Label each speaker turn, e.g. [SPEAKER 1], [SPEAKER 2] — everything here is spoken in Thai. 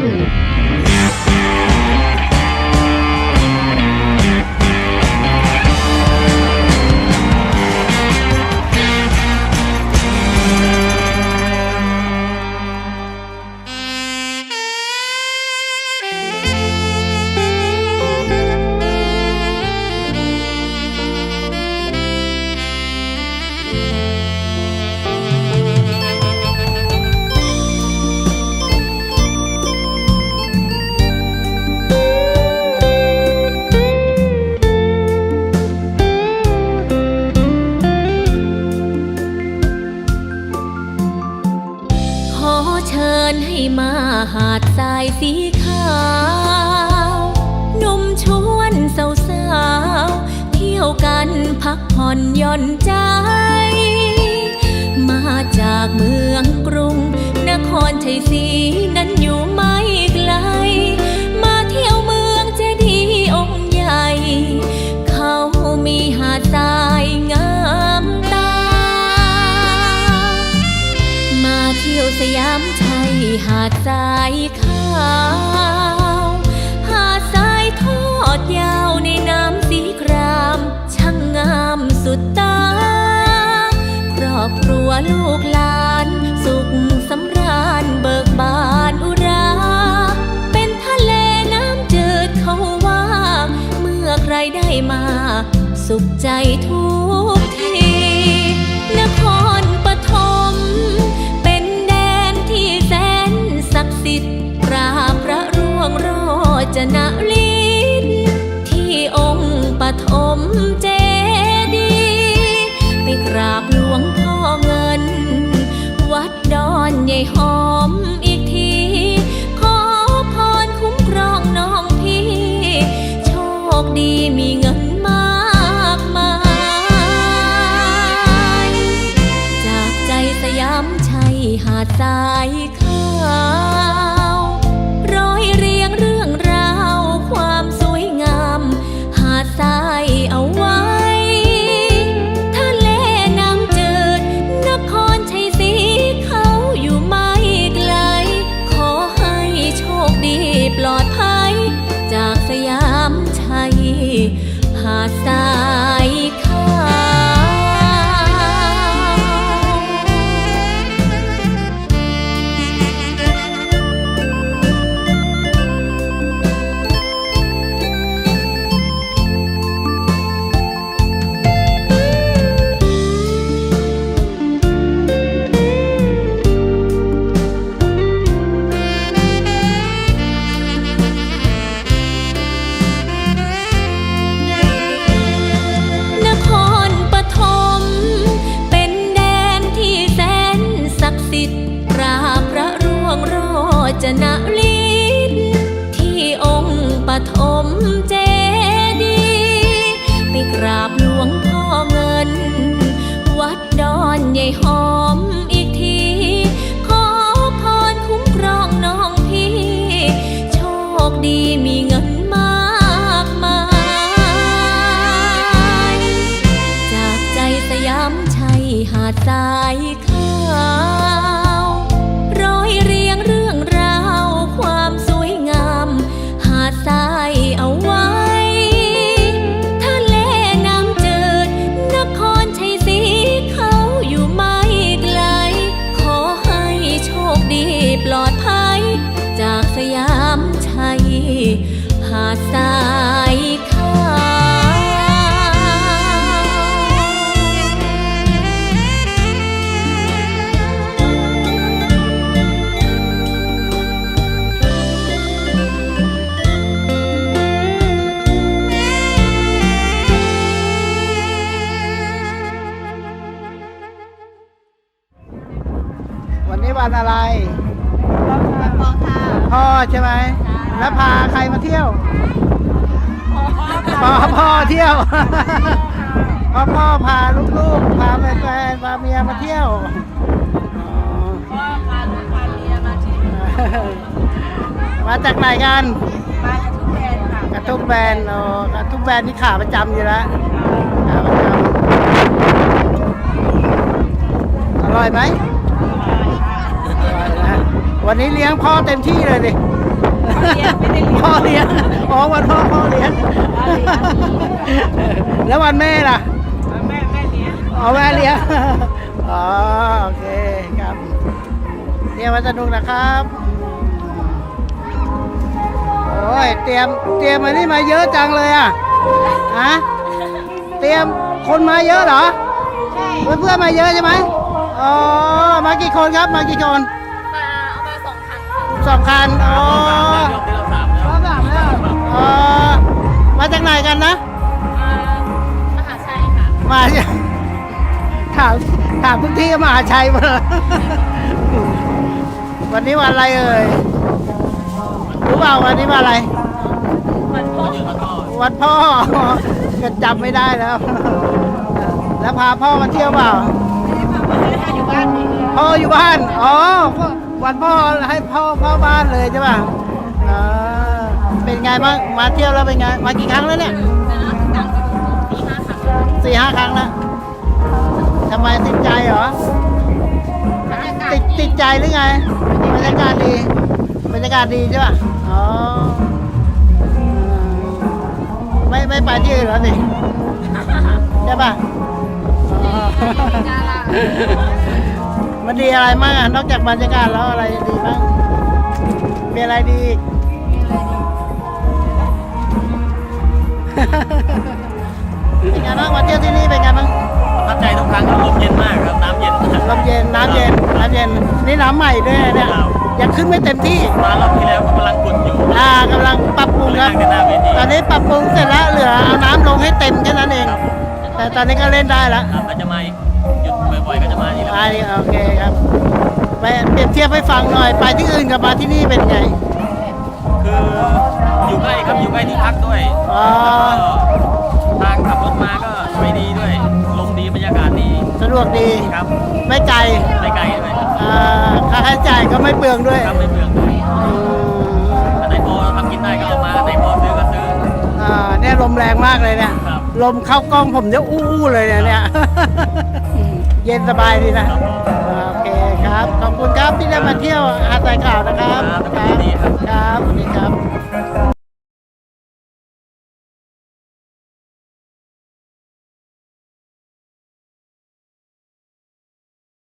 [SPEAKER 1] ข เชิญให้มาหาดทรายสีขาวหนุ่มชวนสาวสาวเที่ยวกันพักผ่อนหย่อนใจ มาจากเมืองกรุง นครชัยศรี สยามชัยหาดทรายขาว หาดทรายทอดยาวในน้ำสีคราม ช่างงามสุดตา ครอบครัวลูกหลานสุขสำราญเบิกบานอุรา เป็นทะเลน้ำจืดเขาว่า เมื่อใครได้มา สุขใจทุก ดทราย วันนี้วันอะไรวันพอค่ะ
[SPEAKER 2] พ่อ
[SPEAKER 3] ใช่ไหมแล้วพาใครมาเที่ยวพ่อพ่อเที่ยวพ่อพ่อพาลูกๆพาแฟนๆพาเมียมาเที่ยวอ๋อ
[SPEAKER 2] พ่อพาลูกพาเมียมาที่
[SPEAKER 3] มาจากไหนกัน
[SPEAKER 2] บ้านทุกแดนค่ะ
[SPEAKER 3] กระทุกแบรนด์อ๋อกระทุกแบรนด์นี่ขาประจำอยู่แล้วขาประจำอร่อยไหมอร่อยนะ วันนี้เลี้ยงพ่อเต็มที่เลยดิ
[SPEAKER 2] ค
[SPEAKER 3] พ่อเลี้ยงอ๋อวันพ่อพ่อเลี้ยง แล้ววันแม่ล่ะ
[SPEAKER 2] แม่แม่เลี้ยง
[SPEAKER 3] อ๋อแม่เลี้ยงอ๋อโอเคครับเตรียมมาสนุกนะครับโอ้ยเตรียมเตรียมมานี่มาเยอะจังเลยอะฮะเตรียมคนมาเยอะเหรอ
[SPEAKER 2] ใช่
[SPEAKER 3] เพื่อนเพื่อนๆมาเยอะใช่ไหมอ๋อมากี่คนครับมากี่คน
[SPEAKER 1] สองคัน
[SPEAKER 3] อ๋อรอบสามแล้วอ๋อมาจากไหนกันนะ
[SPEAKER 1] มหาชัยค่ะ
[SPEAKER 3] มาเนี่ยถามถามทุกที่ก็มหาชัยหมาเลยวันนี้วันอะไรเอ่ยรู้เปล่าวันนี้วันอะไร
[SPEAKER 1] วันพ่อ
[SPEAKER 3] วันพ่อก็จำไม่ได้แล้ว แล้วพาพ่อมาเที่ยวเปล่า
[SPEAKER 2] อยู่บ้านนี่
[SPEAKER 3] พ่ออยู่บ้าน อ๋อ วันพ่อให้พ่อเข้าบ้านเลยใช่ป่ะอ่าเป็นไงบ้างมาเที่ยวแล้วเป็นไงมากี่ครั้งแล้วเนี่ย
[SPEAKER 1] สี่ห้าครั้ง
[SPEAKER 3] แล้วทำไมติดใจเหรอติดติดใจหรือไงบรรยากาศดีบรรยากาศดีใช่ป่ะอ๋อไม่ไม่ไปที่อื่นแล้วสิใช่ป่ะ มันดีอะไรบ้างอะนอกจากบรรยากาศแล้วอะไรดีบ้างมีอะไรดีอีก เป็นไงบ้างมาเที่ยวที่นี่เป็นไงบ้าง
[SPEAKER 4] ประทับใจทุกครั้งครับลมเย็นมากครับ น้ำเย็น
[SPEAKER 3] ลมเย็นน้ำเย็นน้ำเย็นนี่น้ำใหม่ด้วยนะเนี่ย
[SPEAKER 4] ครับ
[SPEAKER 3] ยังขึ้นไม่เต็มที่
[SPEAKER 4] มารอบที่แล้วก็กำลังขุดอยู่
[SPEAKER 3] อ่ากำลังปรับปรุงครับ
[SPEAKER 4] นั่งในหน้าเวที
[SPEAKER 3] ตอนนี้ปรับปรุงเสร็จแล้วเหลือเอาน้ำลงให้เต็มแค่นั้นเอง แต่ตอนนี้ก็เล่นได้แล้ว
[SPEAKER 4] ครับก็จะมาอีาอีกแล้ว
[SPEAKER 3] อ่านี่โอเคครับไปเปรียบเทียบให้ฟังหน่อย ไปที่อื่นกับมาที่นี่เป็นไง
[SPEAKER 4] คืออยู่ใกล้ครับอยู่ใกล้ที่พักด้วย
[SPEAKER 3] อ๋อ
[SPEAKER 4] ทางขับรถมาก็ไปดีด้วยลมดีบรรยากาศดี
[SPEAKER 3] สะดวกดี
[SPEAKER 4] ครับ
[SPEAKER 3] ไม่ไกล
[SPEAKER 4] ไม่ไกลด้วย
[SPEAKER 3] อ่าค่าใช้จ่ายก็ไม่เปลืองด้วย
[SPEAKER 4] ครับไม่เปลืองด้วย
[SPEAKER 3] อืม
[SPEAKER 4] อันไหนพอทำกินได้ก็เอามาอันไหนพอซื้อก็ซื้อ
[SPEAKER 3] อ่าเนี่ยลมแรงมากเลยเนี่ย
[SPEAKER 4] ครับ
[SPEAKER 3] ลมเข้ากล้องผมเนี่ยอู้ๆเลยเนี่ยเนี่ย เย็นสบายดีนะโอเคครับ ขอบคุณครับที่ได้มาเที่ยวอาตัยข่าวนะครับ
[SPEAKER 4] ครับ
[SPEAKER 3] ครั
[SPEAKER 4] บสวัสดีครั
[SPEAKER 3] บ